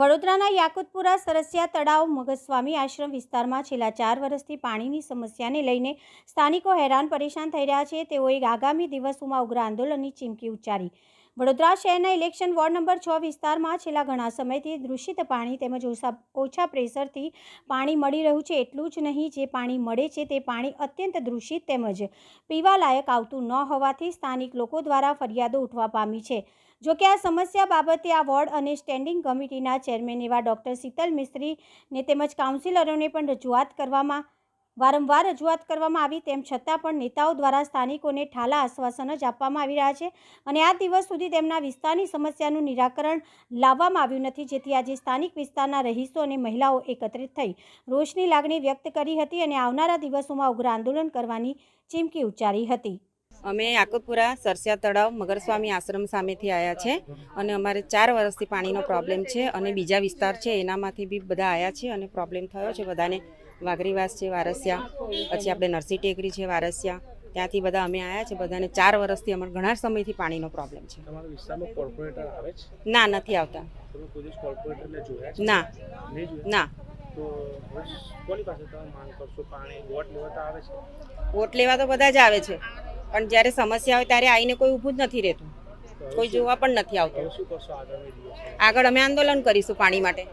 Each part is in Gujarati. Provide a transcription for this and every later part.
વડોદરાના યાકુતપુરા સરસિયા તળાવ મગસ્વામી આશ્રમ વિસ્તારમાં છેલ્લા ચાર વર્ષથી પાણીની સમસ્યાને લઈને સ્થાનિકો હેરાન પરેશાન થઈ રહ્યા છે. તેઓએ આગામી દિવસોમાં ઉગ્ર આંદોલનની ચીમકી ઉચ્ચારી. વડોદરા શહેરના ઇલેક્શન વોર્ડ નંબર છ વિસ્તારમાં છેલ્લા ઘણા સમયથી દૂષિત પાણી તેમજ ઓછા ઓછા પ્રેશરથી પાણી મળી રહ્યું છે. એટલું જ નહીં, જે પાણી મળે છે તે પાણી અત્યંત દૂષિત તેમજ પીવાલાયક આવતું ન હોવાથી સ્થાનિક લોકો દ્વારા ફરિયાદો ઉઠવા પામી છે. જોકે આ સમસ્યા બાબતે આ વોર્ડ અને સ્ટેન્ડિંગ કમિટીના ચેરમેન એવા ડૉક્ટર શીતલ મિસ્ત્રીને તેમજ કાઉન્સિલરોને પણ રજૂઆત કરવામાં, વારંવાર રજૂઆત કરવામાં આવી તેમ છતાં પણ નેતાઓ દ્વારા સ્થાનિકોને ઠાલા આશ્વાસન જ આપવામાં આવી રહ્યા છે અને આ દિવસ સુધી તેમના વિસ્તારની સમસ્યાનું નિરાકરણ લાવવામાં આવ્યું નથી, જેથી આજે સ્થાનિક વિસ્તારના રહીશો અને મહિલાઓ એકત્રિત થઈ રોષની લાગણી વ્યક્ત કરી હતી અને આવનારા દિવસોમાં ઉગ્ર આંદોલન કરવાની ચીમકી ઉચ્ચારી હતી. અમે આકતપુરા સરસિયા તળાવ મગરસ્વામી આશ્રમ સામેથી આવ્યા છે અને અમારે ચાર વર્ષથી પાણીનો પ્રોબ્લેમ છે અને બીજા વિસ્તાર છે એનામાંથી બી બધા આવ્યા છે અને પ્રોબ્લેમ થયો છે. બધાને વાઘરીવાસ છે વારસિયા પછી આપણે નરસિંહ ટેકરી છે વારસિયા ત્યાંથી બધા અમે આવ્યા છે. બધાને ચાર વર્ષથી અમારે ઘણા સમયથી પાણીનો પ્રોબ્લેમ છે. ના નથી આવતા. ના. ના. વોટ લેવા તો બધા જ આવે છે. પણ જ્યારે સમસ્યા હોય ત્યારે આવીને કોઈ ઊભું જ નથી રહેતું. કોઈ જોવા પણ નથી આવતું. આગળ અમે આંદોલન કરીશું પાણી માટે?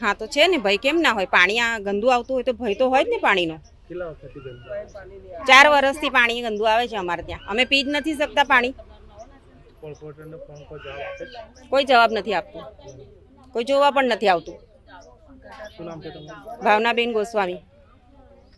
હા તો છે ને ભાઈ કેમ ના હોય? પાણી આ ગંદુ આવતું હોય તો ભય તો હોય જ ને પાણીનો? ચાર વર્ષથી પાણી ગંદુ આવે છે અમારે ત્યાં. અમે પી જ નથી શકતા પાણી. કોઈ જવાબ નથી આપતો. કોઈ જોવા પણ નથી આવતું. ભાવનાબેન ગોસ્વામી.